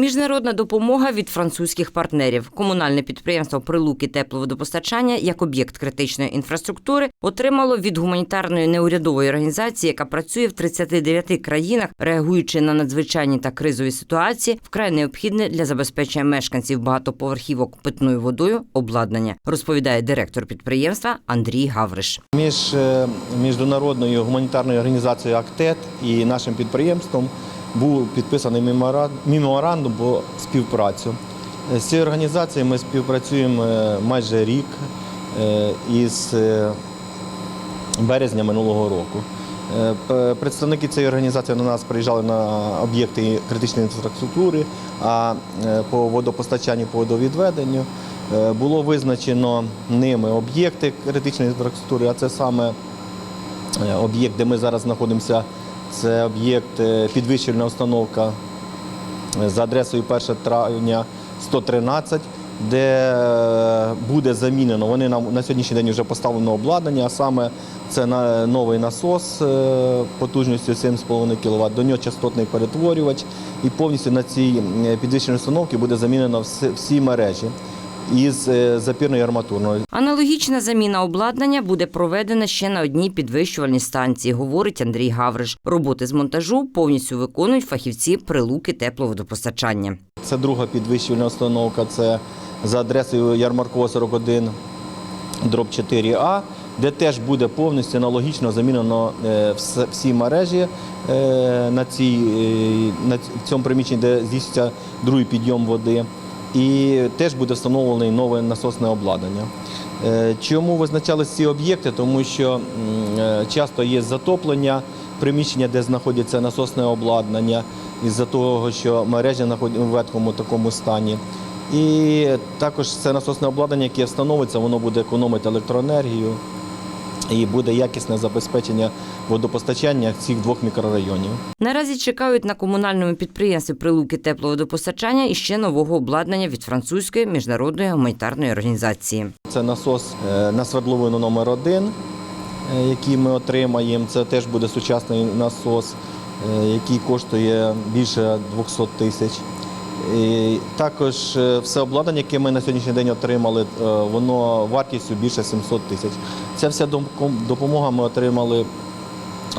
Міжнародна допомога від французьких партнерів. Комунальне підприємство Прилуки тепловодопостачання як об'єкт критичної інфраструктури отримало від гуманітарної неурядової організації, яка працює в 39 країнах, реагуючи на надзвичайні та кризові ситуації, вкрай необхідне для забезпечення мешканців багатоповерхівок питною водою обладнання, розповідає директор підприємства Андрій Гавриш. Між е, міжнародною гуманітарною організацією АКТЕТ і нашим підприємством був підписаний мемора- меморандум про співпрацю. З цією організацією ми співпрацюємо е, майже рік е, із е, березня минулого року. Е, Представники цієї організації до нас приїжджали на об'єкти критичної інфраструктури, а е, по водопостачанню, по водовідведенню е, було визначено ними об'єкти критичної інфраструктури, а це саме е, об'єкт, де ми зараз знаходимося, це об'єкт е, підвищувальна установка е, за адресою 1 травня 113, де е, буде замінено. Вони нам на сьогоднішній день вже поставлено обладнання, а саме це на новий насос потужністю 7,5 кВт, до нього частотний перетворювач, і повністю на цій підвищеній установці буде замінено всі мережі із е, запірною арматурною. Аналогічна заміна обладнання буде проведена ще на одній підвищувальній станції, говорить Андрій Гавриш. Роботи з монтажу повністю виконують фахівці прилуки тепловодопостачання. Це друга підвищувальна установка. Це за адресою Ярмаркова 41, дроб 4А, де теж буде повністю аналогічно замінено е, всі мережі е, на, цій, на цьому приміщенні, де здійснюється другий підйом води. І теж буде встановлений нове насосне обладнання. Е, Чому визначались ці об'єкти? Тому що е, часто є затоплення приміщення, де знаходиться насосне обладнання, із-за того, що мережі знаходяться в ветхому такому стані. І також це насосне обладнання, яке встановиться, воно буде економити електроенергію і буде якісне забезпечення водопостачання цих двох мікрорайонів. Наразі чекають на комунальному підприємстві прилуки тепловодопостачання і ще нового обладнання від французької міжнародної гуманітарної організації. Це насос е, на свердловину номер 1 який ми отримаємо. Це теж буде сучасний насос, е, який коштує більше 200 тисяч. І також е, все обладнання, яке ми на сьогоднішній день отримали, е, воно вартістю більше 700 тисяч. Ця вся допомога ми отримали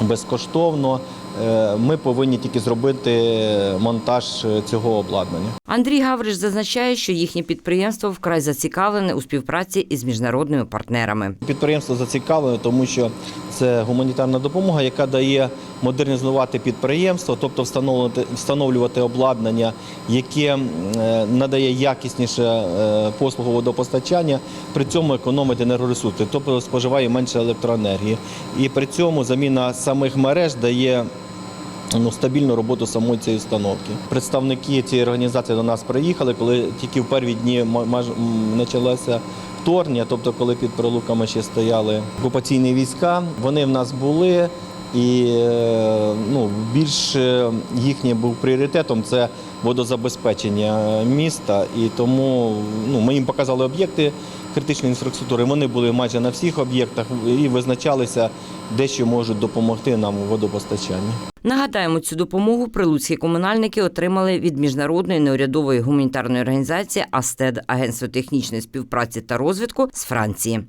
безкоштовно. Е, Ми повинні тільки зробити монтаж цього обладнання. Андрій Гавриш зазначає, що їхнє підприємство вкрай зацікавлене у співпраці із міжнародними партнерами. Підприємство зацікавлене, тому що це гуманітарна допомога, яка дає модернізувати підприємство, тобто встановлювати, встановлювати обладнання, яке е, надає якісніше е, послугу водопостачання, при цьому економить енергоресурси, тобто споживає менше електроенергії. І при цьому заміна самих мереж дає ну, стабільну роботу самої цієї установки. Представники цієї організації до нас приїхали, коли тільки в перві дні почалося вторгнення, тобто коли під прилуками ще стояли окупаційні війська, вони в нас були. І е, ну, більш е, їхнім був пріоритетом це водозабезпечення міста. І тому ну, ми їм показали об'єкти критичної інфраструктури. Вони були майже на всіх об'єктах і визначалися, де що можуть допомогти нам у водопостачанні. Нагадаємо, цю допомогу прилуцькі комунальники отримали від міжнародної неурядової гуманітарної організації АСТЕД Агентство технічної співпраці та розвитку з Франції.